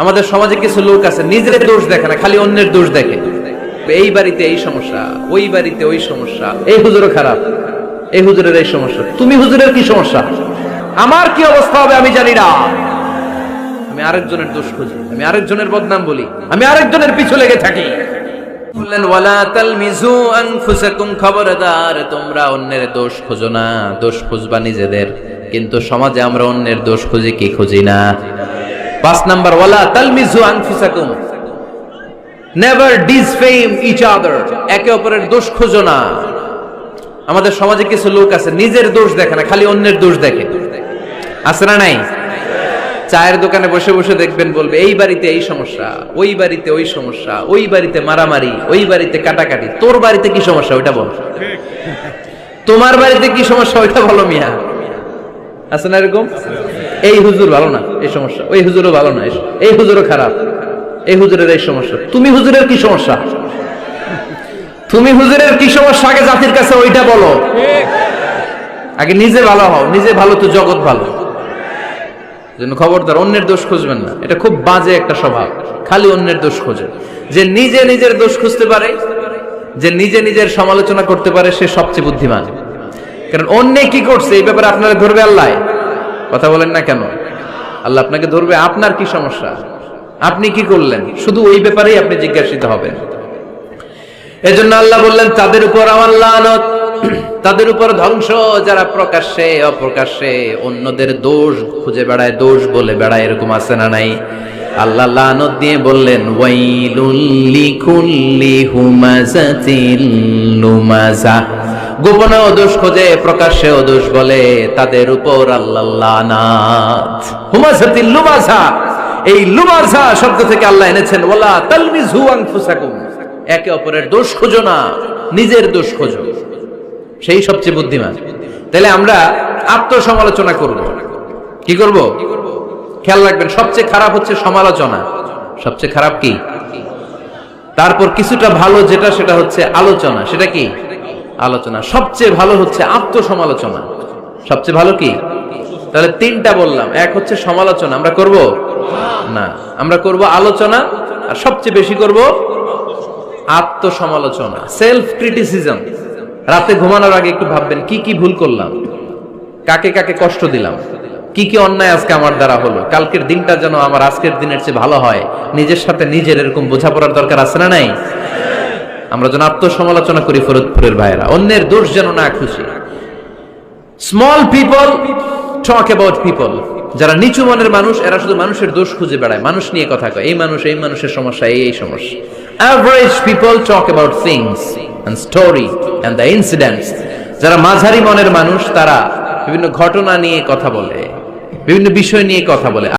আমাদের সমাজে কিছু লোক আছে নিজের দোষ দেখে না, খালি অন্যের দোষ দেখে। এই বাড়িতে এই সমস্যা, ওই বাড়িতে ওই সমস্যা, এই হুজুরও খারাপ, এই হুজুরের এই সমস্যা। তুমি হুজুরের কি সমস্যা? আমার কি অবস্থা হবে আমি জানি না। আমি আরেকজনের দোষ খুঁজি, আমি আরেকজনের বদনাম বলি, আমি আরেকজনের পিছু লেগে থাকি। কিন্তু সমাজে আমরা অন্যের দোষ খুঁজি কি খুঁজি না। পাঁচ নাম্বার ওয়ালা তালমিজু আনফুসাকুম। নেভার ডিসফেম ইচ আদার একে অপরের দোষ খোঁজো না। আমাদের সমাজে কিছু লোক আছে নিজের দোষ দেখে না খালি অন্যের দোষ দেখে। আছে না নাই? চায়ের দোকানে বসে বসে দেখবেন বলবে এই বাড়িতে এই সমস্যা ওই বাড়িতে ওই সমস্যা ওই বাড়িতে মারামারি ওই বাড়িতে কাটাকাটি। তোর বাড়িতে কি সমস্যা ওইটা বল। তোমার বাড়িতে কি সমস্যা ওইটা বলো মিয়া। আছে না এরকম? এই হুজুর ভালো না, এই সমস্যা। ওই হুজুরও ভালো না, এই- হুজুরও খারাপ। এই হুজুরের এই সমস্যা। তুমি হুজুরের কি সমস্যা? তুমি হুজুরের কি সমস্যা? আগে জাতির কাছে ওইটা বলো। আগে নিজে ভালো হও, নিজে ভালো তো জগৎ ভালো। খবরদার অন্যের দোষ খুঁজবেন না। এটা খুব বাজে একটা স্বভাব। খালি অন্যের দোষ খোঁজে। যে নিজে নিজের দোষ খুঁজতে পারে, যে নিজে নিজের সমালোচনা করতে পারে, সে সবচেয়ে বুদ্ধিমান। কারণ অন্য কি করছে? এই ব্যাপারে আপনারা ধরবে আল্লাহ। কথা বলেন না কেন? আল্লাহ আপনাকে ধরবে, আপনার কি সমস্যা? আপনি কি করলেন? শুধু ওই ব্যাপারেই আপনি জিজ্ঞাসিত হবেন। এজন্য আল্লাহ বললেন, তাদের উপর আমার লানত। তাদের উপর ধ্বংস, যারা প্রকাশ্যে, অপ্রকাশ্যে, অন্যদের দোষ খুঁজে বেড়ায়, দোষ বলে বেড়ায়, এরকম আছে না নাই? আল্লাহ লানত দিয়ে বললেন, ওয়াইলুল লিকুল্লি হুমাজাতিল লুমাজা। গোপনে দোষ খোঁজে প্রকাশ্যে দোষ বলে, তাদের উপর লুমাজা এই লুমাজা শব্দ থেকে আল্লাহ এনেছেন ওলা তালমিজু একে অপরের দোষ খোঁজো না, নিজের দোষ খোঁজো। সেই সবচেয়ে বুদ্ধিমান। তাহলে আমরা আত্মসমালোচনা করব। কি করব? খেয়াল রাখবেন, সবচেয়ে খারাপ হচ্ছে সমালোচনা। সবচেয়ে খারাপ কি? তারপর কিছুটা ভালো যেটা, সেটা হচ্ছে আলোচনা। সেটা কি? আলোচনা। সবচেয়ে ভালো হচ্ছে আত্মসমালোচনা। সবচেয়ে ভালো কি? তাহলে তিনটা বললাম। এক হচ্ছে সমালোচনা। আমরা করব? না। আমরা করব আলোচনা। আর সবচেয়ে বেশি করব আত্মসমালোচনা। সেলফ ক্রিটিসিজম রাতে ঘুমানোর আগে একটু ভাববেন, কি কি ভুল করলাম? কাকে কাকে কষ্ট দিলাম? কি কি অন্যায় আজকে আমার দ্বারা হলো? কালকের দিনটা যেন আমার আজকের দিনের চেয়ে ভালো হয়। নিজের সাথে নিজের এরকম বোঝাপড়ার দরকার আছে না নাই? আমরা যেন আত্মসমালোচনা করি ফরিদপুরের ভাইয়েরা। অন্যের দোষ যেন না খুশি small people talk about people যারা নিচু মনের মানুষ, এরা শুধু মানুষের দোষ খুঁজে বেড়ায়। মানুষ নিয়ে কথা কয়, এই মানুষ, এই মানুষের সমস্যা, এই এই সমস্যা। Average people talk about things and story and the incidents যারা মাঝারি মনের মানুষ, তারা বিভিন্ন ঘটনা নিয়ে কথা বলে, বিভিন্ন বিষয় নিয়ে কথা বলে।